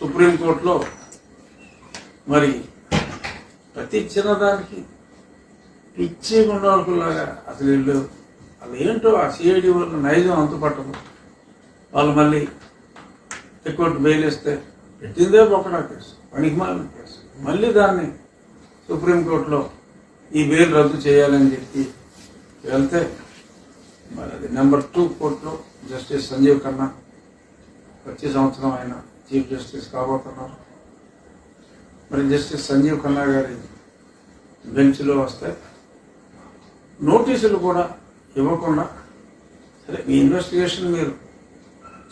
సుప్రీంకోర్టులో మరి ప్రతి చిన్నదానికి పిచ్చి గుండవలకులాగా అసలు వీళ్ళు అది ఏంటో ఆ సిఐడి వల్ల నైజం అంతుపట్టదు వాళ్ళు మళ్ళీ ఎక్కువ బెయిల్ ఇస్తే పెట్టిందే బొక్కడా కేసు పనికిమాలిన కేసు. మళ్ళీ దాన్ని సుప్రీంకోర్టులో ఈ బెయిల్ రద్దు చేయాలని చెప్పి వెళ్తే మరి అది నెంబర్ టూ కోర్టులో జస్టిస్ సంజీవ్ ఖన్నా ప్రతి సంవత్సరం ఆయన చీఫ్ జస్టిస్ కాబోతున్నారు. మరి జస్టిస్ సంజీవ్ ఖన్నా గారి బెంచ్లో వస్తే నోటీసులు కూడా ఇవ్వకుండా సరే మీ ఇన్వెస్టిగేషన్ మీరు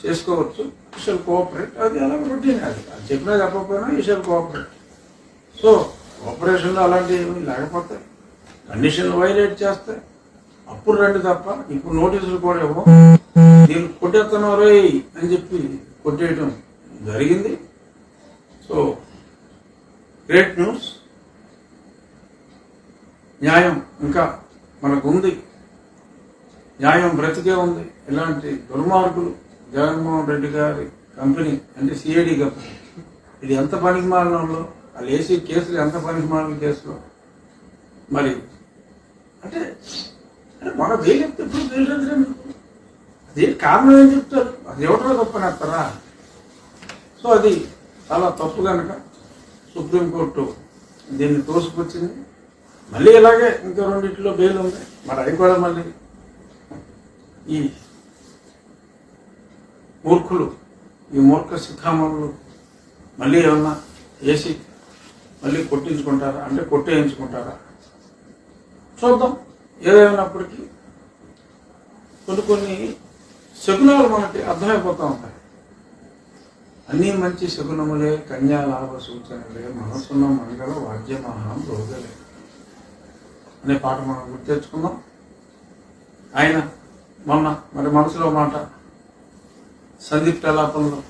చేసుకోవచ్చు. You shall cooperate. అది అలా రొటీన్ అది. అది చెప్పినా చెప్పకపోయినా యూ షల్ కోఆపరేట్. సో కోఆపరేషన్లో అలాంటివి ఏమీ లేకపోతే కండిషన్లు వైలేట్ చేస్తే అప్పుడు రండి తప్ప ఇప్పుడు నోటీసులు కూడా ఇవ్వం దీన్ని కొట్టేస్తున్నావు రేయ్ అని చెప్పి కొట్టేయటం జరిగింది. So great news. న్యాయం ఇంకా మనకు ఉంది న్యాయం బ్రతికే ఉంది. ఇలాంటి దుర్మార్గులు జగన్మోహన్ రెడ్డి గారి కంపెనీ అంటే సిఐడి కంపెనీ. ఇది ఎంత పనికి మాలినంలో వాళ్ళు వేసే కేసులు ఎంత పనికి మాలిన కేసులో? మరి అంటే మన వేలు చెప్తే ఇప్పుడు బెయిల్ అది కారణం ఏం చెప్తారు? అది ఎవరో తప్పనేస్తారా సో అది చాలా తప్పు కనుక సుప్రీంకోర్టు దీన్ని తోసుకొచ్చింది. మళ్ళీ ఇలాగే ఇంకా రెండింటిలో బెయిల్ ఉంది. మరి అవి కూడా మళ్ళీ ఈ మూర్ఖులు ఈ మూర్ఖ శిఖామణులు మళ్ళీ ఏమన్నా వేసి మళ్ళీ కొట్టించుకుంటారా? అంటే కొట్టేయించుకుంటారా? చూద్దాం. ఏదేమైనప్పటికీ కొన్ని కొన్ని శకునాలు మనకి అర్థమైపోతూ ఉంటాయి. అన్నీ మంచి శకునములే కన్యాలాభ సూచనలే మనసున్న మంగళ వాద్యమహం రోగలే అనే పాట మనం గుర్తు తెచ్చుకుందాం. ఆయన మొన్న మరి మనసులో మాట సందీప్ కలాపంలో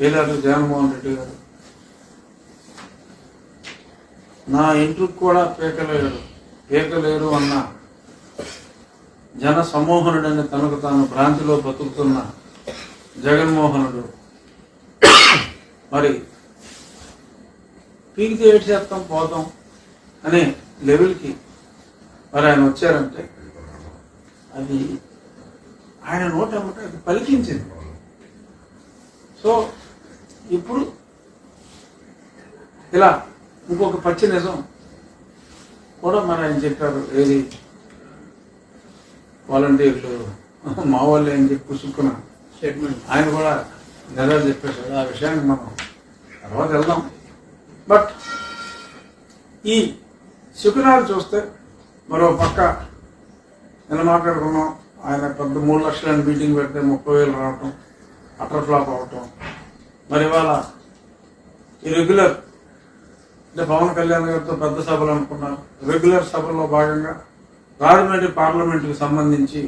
వేలాడు జగన్మోహన్ రెడ్డి గారు. నా ఇంటికి కూడా పేకలేడు పేకలేరు అన్న. జన సమూహనుడని తనకు తాను భ్రాంతిలో బతుకుతున్నా. జగన్మోహనుడు. మరి పీకితే ఏడు చేస్తాం పోతాం అనే లెవెల్కి మరి ఆయన వచ్చారంటే అది ఆయన నోట ఏమంటే అది పలికించింది. సో ఇప్పుడు ఇలా ఇంకొక పచ్చి నిజం కూడా మరి ఆయన చెప్పారు. ఏది? వాలంటీర్లు మా వాళ్ళు అని చెప్పి పుసుక్కున స్టేట్మెంట్ ఆయన కూడా నెల చెప్పేశాడు ఆ విషయానికి మనం తర్వాత వెళ్దాం. బట్ ఈ శకునాలు చూస్తే మరో పక్క నిన్న మాట్లాడుకున్నాం ఆయన పెద్ద మూడు లక్షలని మీటింగ్ పెడితే ముప్పై వేలు రావటం అటర్ ఫ్లాప్ అవటం. మరి ఇవాళ ఈ రెగ్యులర్ అంటే పవన్ కళ్యాణ్ గారితో పెద్ద సభలు అనుకున్నారు. రెగ్యులర్ సభలో భాగంగా రాజమండ్రి పార్లమెంటుకి సంబంధించి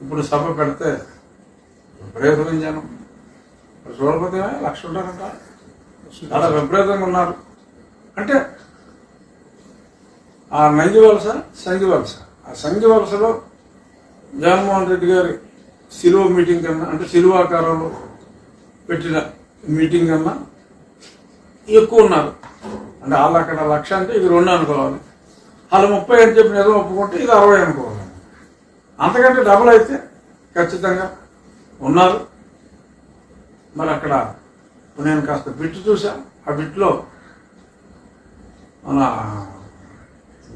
ఇప్పుడు సభ పెడితే విపరీతమైన జనం. చూడకపోతే లక్ష ఉంటారంట? చాలా విపరీతంగా ఉన్నారు. అంటే ఆ నంది వలస సంధి వలస. ఆ సంఘి వలసలో జగన్మోహన్ రెడ్డి గారి సిలువ మీటింగ్ కన్నా అంటే సిలువాకారంలో పెట్టిన మీటింగ్ కన్నా ఎక్కువ ఉన్నారు. అంటే వాళ్ళు అక్కడ లక్ష అంటే ఇది రెండు అనుకోవాలి. వాళ్ళు ముప్పై అని చెప్పి ఏదో ఒప్పుకుంటే ఇది అరవై అనుకోవాలి. అంతకంటే డబుల్ అయితే ఖచ్చితంగా ఉన్నారు. మరి అక్కడ నేను కాస్త బిట్టు చూసా ఆ బిట్లో మన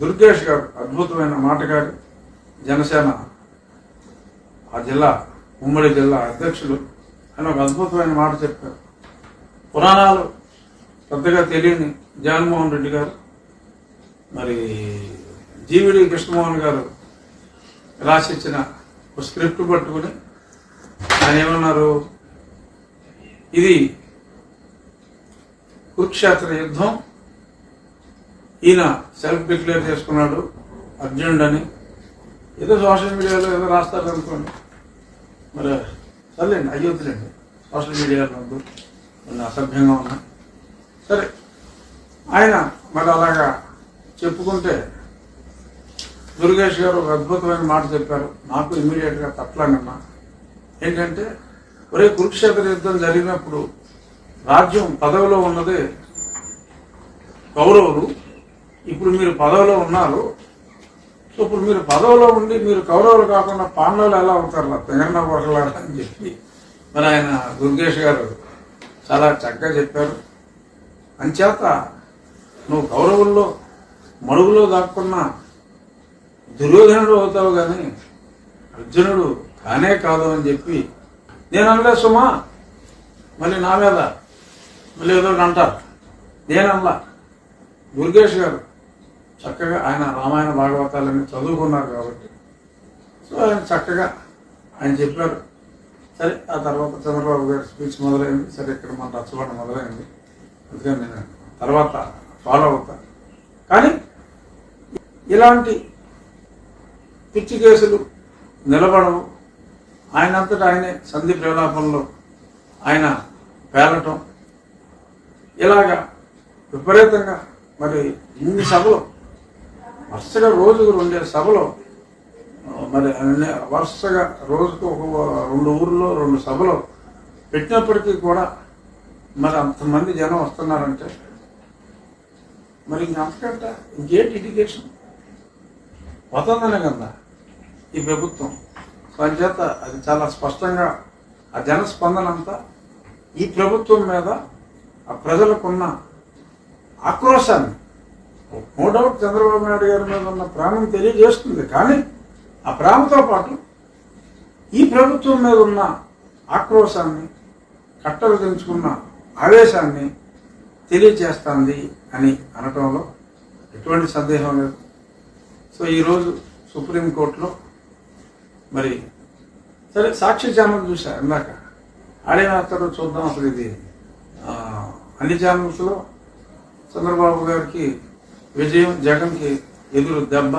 దుర్గేష్ గారు అద్భుతమైన మాటగారు జనసేన ఆ జిల్లా ఉమ్మడి జిల్లా అధ్యక్షులు ఆయన ఒక అద్భుతమైన మాట చెప్పారు. పురాణాలు పెద్దగా తెలియని జగన్మోహన్ రెడ్డి గారు మరి జీవిడి కృష్ణమోహన్ గారు రాసిచ్చిన ఒక స్క్రిప్ట్ పట్టుకుని ఆయన ఏమన్నారు? ఇది కురుక్షేత్ర యుద్ధం. ఈయన సెల్ఫ్ డిక్లేర్ చేసుకున్నాడు అర్జునుడు అని ఏదో సోషల్ మీడియాలో ఏదో రాస్తారు అనుకోండి. మరి సర్లేండి అయ్యొద్దులేండి సోషల్ మీడియాలో కొన్ని అసభ్యంగా ఉన్నా. సరే ఆయన మరి అలాగా చెప్పుకుంటే దుర్గేష్ గారు ఒక అద్భుతమైన మాట చెప్పారు. నాకు ఇమీడియట్గా గా ఏంటంటే ఒరే కురుక్షేత్ర యుద్ధం జరిగినప్పుడు రాజ్యం పదవిలో ఉన్నదే కౌరవులు. ఇప్పుడు మీరు పదవిలో ఉన్నారు. సో ఇప్పుడు మీరు పదవిలో ఉండి మీరు కౌరవులు కాకుండా పాండవులు ఎలా అవుతారు తెగన్న ఒకలారా అని చెప్పి మరి ఆయన దుర్గేష్ గారు చాలా చక్కగా చెప్పారు. అంచేత నువ్వు కౌరవుల్లో మడుగులో దాక్కున్న దుర్యోధనుడు అవుతావు కానీ అర్జునుడు కానే కాదు అని చెప్పి నేను అనలే సుమా. మళ్ళీ నా మీద మళ్ళీ ఏదో ఒకటి అంటారు. నేనల్లా దుర్గేష్ గారు చక్కగా ఆయన రామాయణ భాగవతాలన్నీ చదువుకున్నారు కాబట్టి. సో ఆయన చక్కగా ఆయన చెప్పారు. సరే ఆ తర్వాత చంద్రబాబు గారి స్పీచ్ మొదలైంది. సరే ఇక్కడ మన రచ్చబండ మొదలైంది. అందుకని నేను తర్వాత ఫాలో అవుతా. కానీ ఇలాంటి పిచ్చి కేసులు నిలబడవు. ఆయనంతటా ఆయనే సంధి ప్రలాపంలో ఆయన పేలటం. ఇలాగా విపరీతంగా మరి ఇన్ని సభలు వరుసగా రోజుకు రెండే సభలు మరి వరుసగా రోజుకు ఒక రెండు ఊర్లో రెండు సభలు పెట్టినప్పటికీ కూడా మరి అంతమంది జనం వస్తున్నారంటే మరి ఇంకంతకంటే ఇంకేంటి ఇండికేషన్ వతందనే కదా ఈ ప్రభుత్వం. దాని చేత అది చాలా స్పష్టంగా ఆ జనస్పందన అంతా ఈ ప్రభుత్వం మీద ఆ ప్రజలకున్న ఆక్రోశాన్ని నో డౌట్ చంద్రబాబు నాయుడు గారి మీద ఉన్న ప్రేమను తెలియజేస్తుంది. కానీ ఆ ప్రేమతో పాటు ఈ ప్రభుత్వం మీద ఉన్న ఆక్రోశాన్ని కట్టలు తెంచుకున్న ఆవేశాన్ని తెలియజేస్తుంది అని అనటంలో ఎటువంటి సందేహం లేదు. సో ఈరోజు సుప్రీంకోర్టులో మరి సరే సాక్షి ఛానల్ చూసా ఇందాక. ఆడేమాస్తాడో చూద్దాం అసలు ఇది. అన్ని ఛానల్స్లో చంద్రబాబు గారికి విజయం జగన్కి ఎదురు దెబ్బ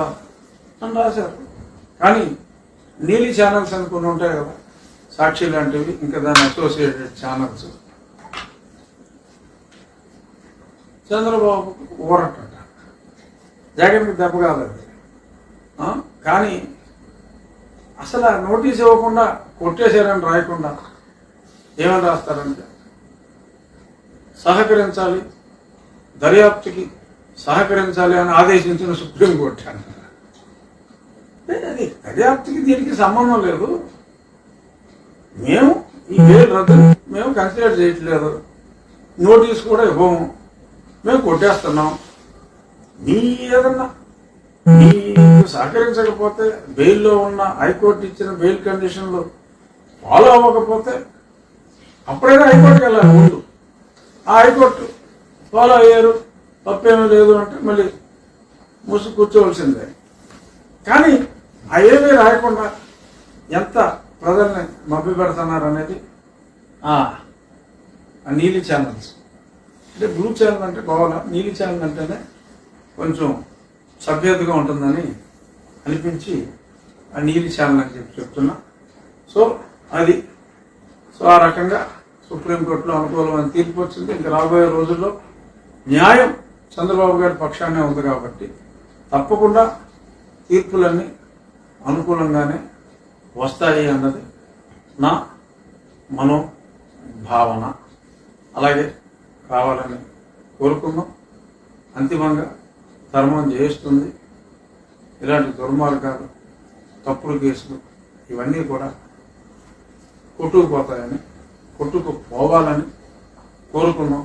అని రాశారు. కానీ నీలి ఛానల్స్ అనుకుని ఉంటాయి కదా సాక్షి లాంటివి ఇంకా దాని అసోసియేటెడ్ ఛానల్స్ చంద్రబాబు ఊరట జగన్కి దెబ్బ కాదు కానీ అసలు ఆ నోటీస్ ఇవ్వకుండా కొట్టేశారని రాయకుండా ఏమని రాస్తారంటే సహకరించాలి దర్యాప్తుకి సహకరించాలి అని ఆదేశించిన సుప్రీంకోర్టు అంటే. అది దర్యాప్తుకి దీనికి సంబంధం లేదు. మేము ఈ పేరు రద్దు మేము కన్సిడర్ చేయట్లేదు. నోటీస్ కూడా ఇవ్వము. మేము కొట్టేస్తున్నాం. మీ ఏదన్నా మీకు సహకరించకపోతే బెయిల్లో ఉన్న హైకోర్టు ఇచ్చిన బెయిల్ కండిషన్లు ఫాలో అవ్వకపోతే అప్పుడైనా హైకోర్టుకి వెళ్ళాలి ముందు. ఆ హైకోర్టు ఫాలో అయ్యారు తప్పేమీ లేదు అంటే మళ్ళీ మూసి కూర్చోవలసిందే. కానీ ఆ ఏమీ రాయకుండా ఎంత ప్రజల్ని మభ్య పెడుతున్నారు అనేది ఆ ఆ నీలి ఛానల్స్. అంటే బ్లూ ఛానల్ అంటే బాగా నీలి ఛానల్ అంటేనే కొంచెం సభ్యతగా ఉంటుందని అనిపించి ఆ నీలి ఛానల్ అని చెప్పి చెప్తున్నా. సో అది. సో ఆ రకంగా సుప్రీంకోర్టులో అనుకూలమైన తీర్పు వచ్చింది. ఇంకా రాబోయే రోజుల్లో న్యాయం చంద్రబాబు గారి పక్షానే ఉంది కాబట్టి తప్పకుండా తీర్పులన్నీ అనుకూలంగానే వస్తాయి అన్నది నా మనో భావన. అలాగే కావాలని కోరుకుందాం. అంతిమంగా ధర్మం చేస్తుంది. ఇలాంటి దుర్మార్గాలు తప్పుడు కేసులు ఇవన్నీ కూడా కొట్టుకుపోతాయని కొట్టుకుపోవాలని కోరుకున్నాం.